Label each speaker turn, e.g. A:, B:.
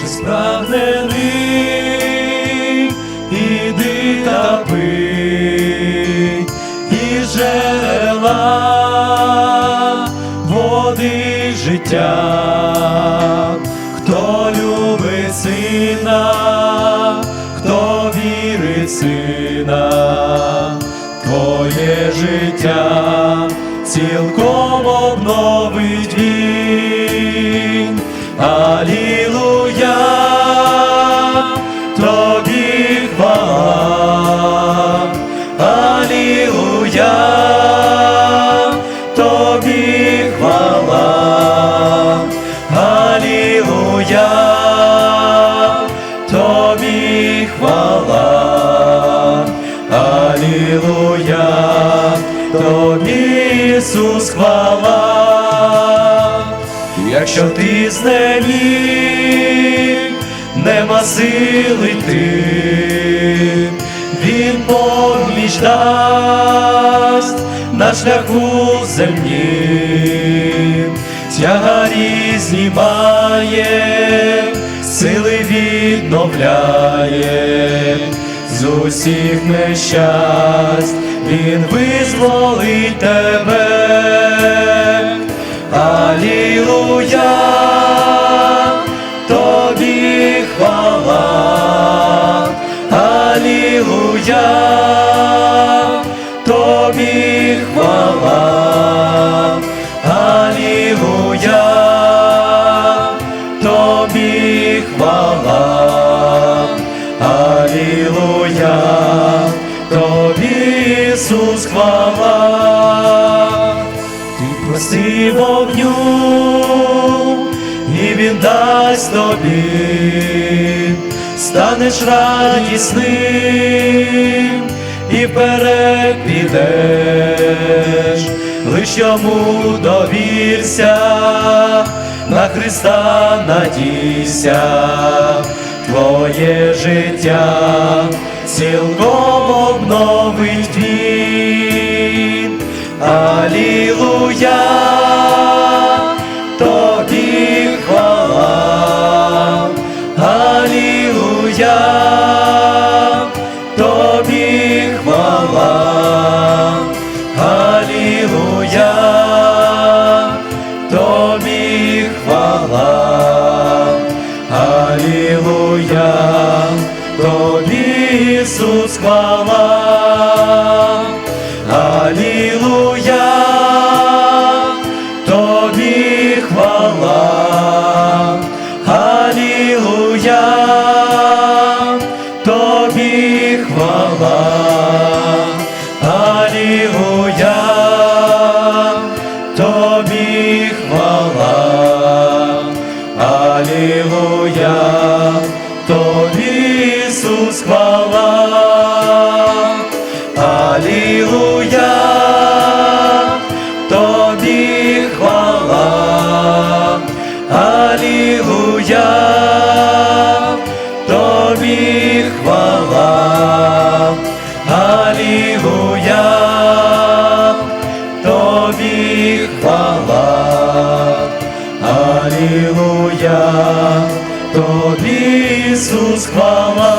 A: Боже спрагнений, іди та пий, і джерела води життя, хто любить сина, хто вірить сина, твоє життя цілком Алілуя, тобі хвала, Алілуя, тобі Ісус хвала. Якщо ти знеміг, нема сили йти, він поміч дасть на шляху землі, тягарі знімає, сили відновляє, з усіх нещасть він визволить тебе. Алілуя, тобі хвала, Алілуя, Ісус хвала. Ти прости вогню, і він дасть тобі, станеш радісним і вперед лиш йому довірся, на Христа надійся, твоє життя цілком обновить він. Алілуя, хвала. Алілуя, тобі хвала, Алілуя, тобі хвала, Алілуя, тобі хвала, Алілуя, тобі Ісус хвала. тобі хвала, Алілуя, тобі хвала, Алілуя, тобі Ісус хвала.